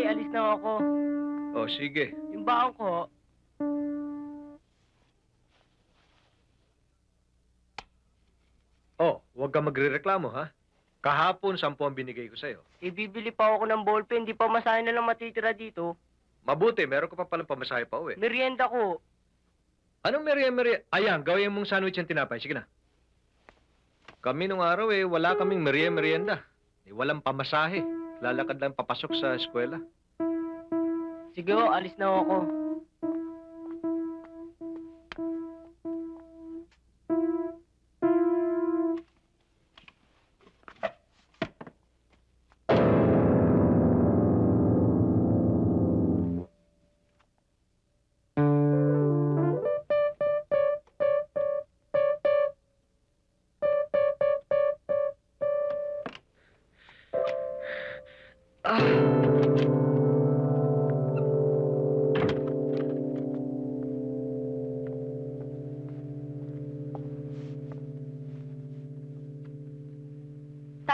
Tay, alis na ako. O, sige. Yung baon ko, Oh, huwag ka magrereklamo, ha? Kahapon, sampu ang binigay ko sa'yo. ibibili pa ako ng ballpen, di pa masahin na lang matitira dito. Mabuti, meron ka pa palang pamasahe pa uwi. Merienda ko. Anong merienda, merienda? Ayan, gawin mong sandwich ang tinapay. Sige na. Kami nung araw eh, wala kaming merienda, merienda. Eh, walang pamasahe. Lalakad lang papasok sa eskwela. Sige ho, alis na ako.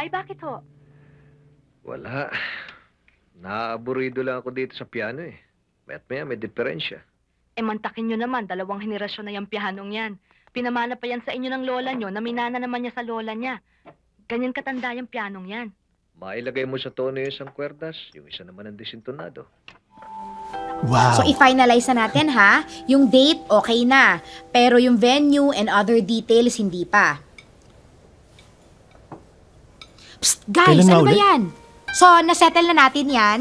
Tay, bakit ho? Wala. Naaburido lang ako dito sa piano eh. Mayat maya may diferensya. E mantakin nyo naman, dalawang henerasyon na yung pihanong yan. Pinamana pa yan sa inyo ng lola nyo, na minana naman niya sa lola niya. Ganyan katanda yung pianong yan. Mailagay mo sa tono yung isang kwerdas, yung isa naman ang disintonado. Wow. So, i-finalize na natin ha. Yung date, okay na. Pero yung venue and other details, hindi pa. Psst, guys, Kailan nga ano ba ulit? yan? So, nasettle na natin yan.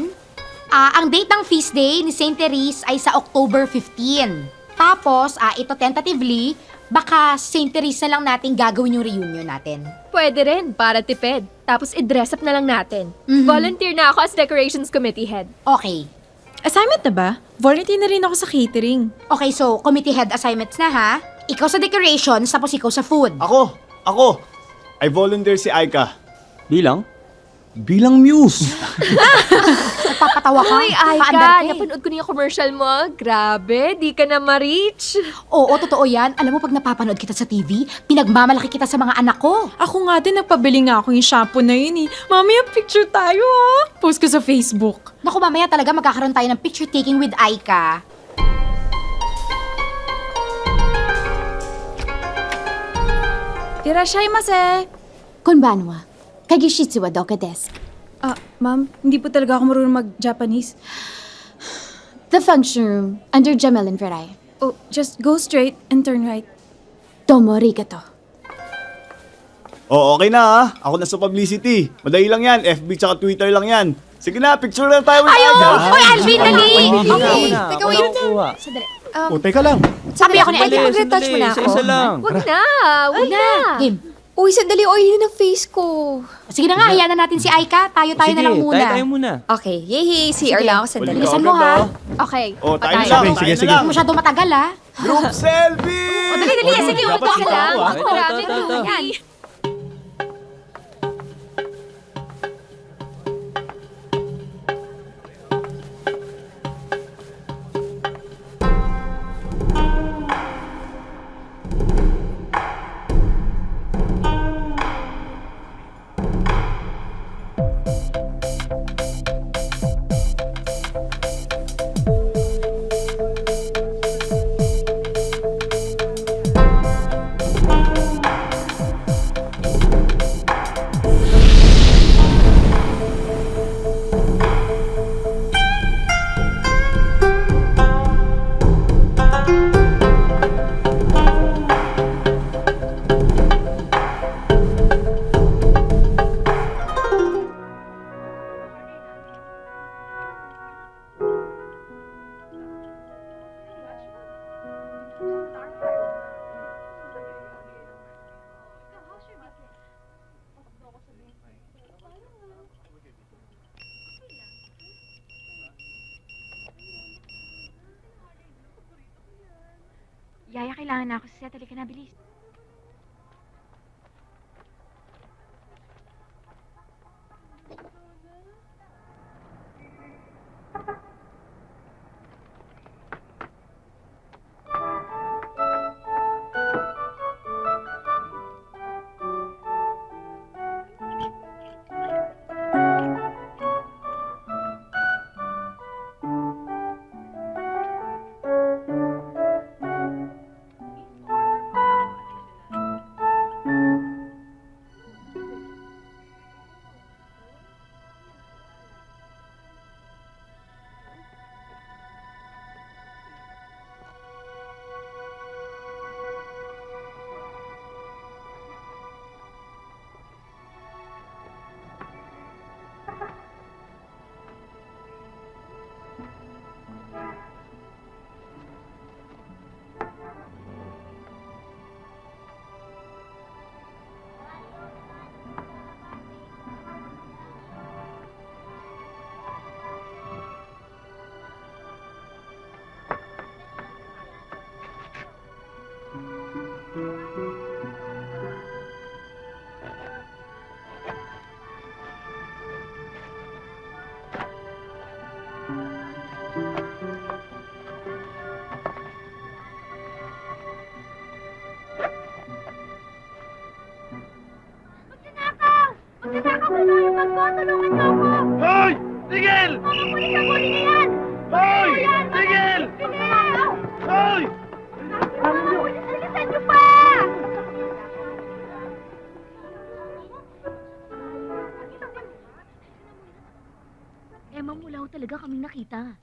Ah, ang date ng feast day ni St. Therese ay sa October 15. Tapos, ah, ito tentatively, baka St. Therese na lang natin gagawin yung reunion natin. Pwede rin, para tipid. Tapos i-dress up na lang natin. Mhm. Volunteer na ako as decorations committee head. Okay. Assignment na ba? Volunteer na rin ako sa catering. Okay, so, committee head assignments na ha. Ikaw sa decorations, tapos ikaw sa food. Ako! Ako! I volunteer si Aika. Bilang? Bilang muse. Papatawa ka. Uy, Paandar Aika, ka eh. napanood ko na yung commercial mo. Grabe, di ka na ma-reach. Oo, totoo yan. Alam mo, pag napapanood kita sa TV, pinagmamalaki kita sa mga anak ko. Ako nga din, nagpabili nga ako yung shampoo na yun eh. Mami, picture tayo ha. Post ko sa Facebook. Naku, mamaya talaga magkakaroon tayo ng picture taking with Aika. Irashaimase. Konbanwa, kagishitsu wa doka desu. Ah, ma'am, hindi po talaga ako marunong mag-Japanese. The function room, under Jamel and Verai. Oh, just go straight and turn right. Tomo arigato. Oh, okay na ha. Ako na sa publicity. Madali lang yan. FB tsaka Twitter lang yan. Sige na, picture na tayo Aika. Hoy, Alvin, dali! Okay. Teka, wait. Sandali. O, teka lang. Sabi ako ni Aika. mag-retouch mo na ako. Isa lang. Wag na, wag na. Game. Uy, sandali, oily na face ko. Sige na nga, hayaan na natin si Aika. Tayo-tayo na lang muna. Tayo tayo muna. Okay, yay, CR lang ako sandali. Bilisan mo, ha? Okay. Oh, tayo na lang. Sige, sige. Hindi masyado matagal, ha? Group selfie! Oh, dali, dali, sige, Dapat upo ka ikaw, lang. Ako marami Ito, ito, ito. Yan. Yaya, kailangan na ako sa set. Na, bilis. Tigil! Hoy! Tigil! Hoy! Emma, wala ho talaga kaming nakita.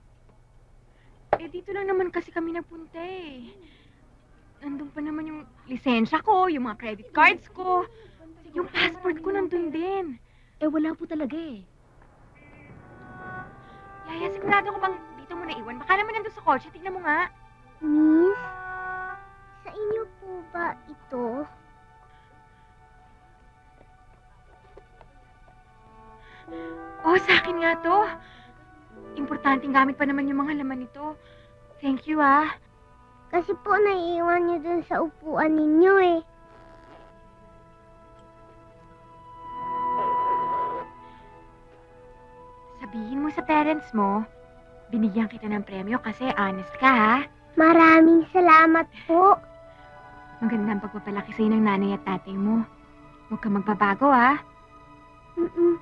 Eh, dito lang naman kasi kami napunta eh. Nandun pa naman yung lisensya ko, yung mga credit cards ko. Yung passport ko nandun din. Eh, wala po talaga eh. Yaya, sigurado ko bang dito mo naiwan? Baka naman nandun sa kotse. Tignan mo nga. Miss, sa inyo po ba ito? Oh, sa akin nga to. Importanteng gamit pa naman yung mga laman nito. Thank you, ah. Kasi po naiiwan niyo dun sa upuan ninyo eh. Sabihin mo sa parents mo, binigyan kita ng premyo kasi honest ka, ha? Maraming salamat po. Maganda ang pagpapalaki sa'yo ng nanay at tatay mo. Huwag kang magbabago, ha? Mm-mm.